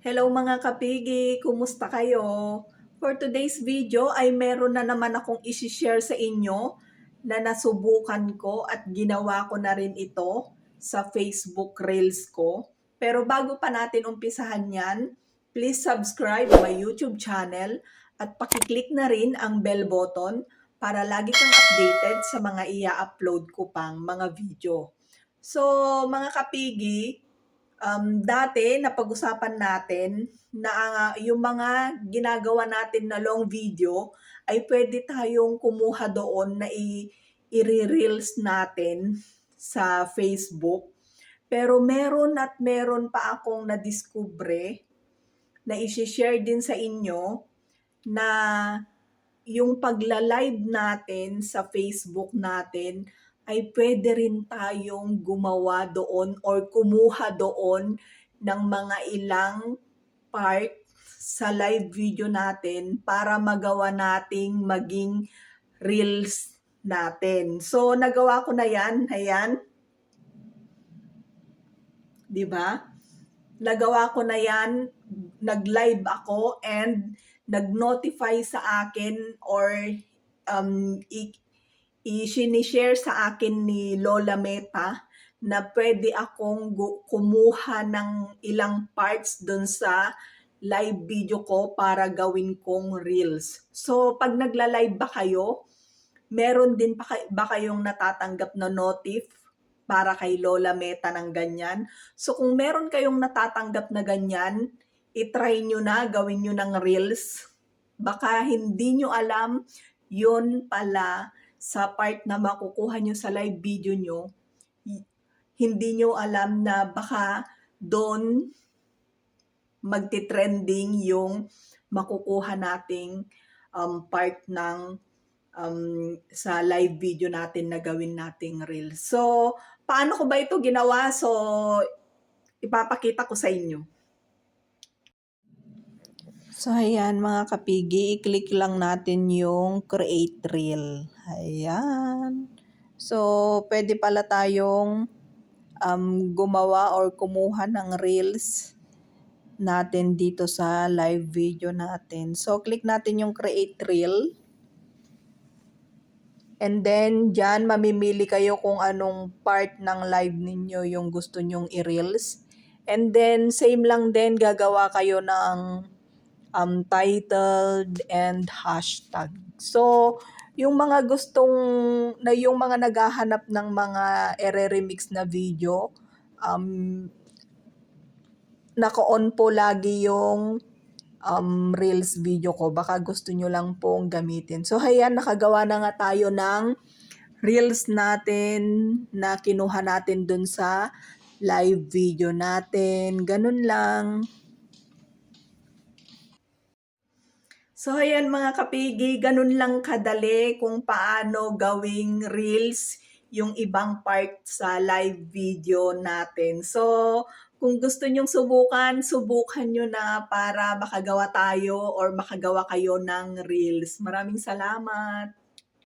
Hello mga kapigi, kumusta kayo? For today's video ay meron na naman akong isi-share sa inyo na nasubukan ko at ginawa ko na rin ito sa Facebook Reels ko. Pero bago pa natin umpisahan yan, please subscribe my YouTube channel at pakiclick na rin ang bell button para lagi kang updated sa mga ia-upload ko pang mga video. So, mga kapigi, um, dati napag-usapan natin na ah, yung mga ginagawa natin na long video ay pwede tayong kumuha doon na i- i-reels natin sa Facebook. Pero meron at meron pa akong nadiskubre na isi-share din sa inyo na yung pagla-live natin sa Facebook natin ay pwede rin tayong gumawa doon or kumuha doon ng mga ilang part sa live video natin para magawa nating maging reels natin. So, nagawa ko na yan. Ayan. ba? Nagawa ko na yan. Nag-live ako and nag-notify sa akin or um, i- i-sinishare sa akin ni Lola Meta na pwede akong kumuha ng ilang parts dun sa live video ko para gawin kong reels. So, pag nagla-live ba kayo, meron din pa ba kayong natatanggap na notif para kay Lola Meta ng ganyan? So, kung meron kayong natatanggap na ganyan, itry nyo na, gawin nyo ng reels. Baka hindi nyo alam, yun pala sa part na makukuha nyo sa live video nyo, hindi nyo alam na baka doon magti-trending yung makukuha nating um, part ng um, sa live video natin na gawin nating reel. So, paano ko ba ito ginawa? So, ipapakita ko sa inyo. So, ayan mga kapigi, i-click lang natin yung create reel. Ayan. So, pwede pala tayong um, gumawa or kumuha ng reels natin dito sa live video natin. So, click natin yung create reel. And then, dyan, mamimili kayo kung anong part ng live ninyo yung gusto nyong i-reels. And then, same lang din, gagawa kayo ng um, titled and hashtag. So, yung mga gustong, na yung mga naghahanap ng mga ere-remix na video, um, naka-on po lagi yung um, Reels video ko. Baka gusto nyo lang pong gamitin. So, ayan, nakagawa na nga tayo ng Reels natin na kinuha natin dun sa live video natin. Ganun lang. So, ayan mga kapigi, ganun lang kadali kung paano gawing reels yung ibang part sa live video natin. So, kung gusto nyong subukan, subukan nyo na para makagawa tayo or makagawa kayo ng reels. Maraming salamat!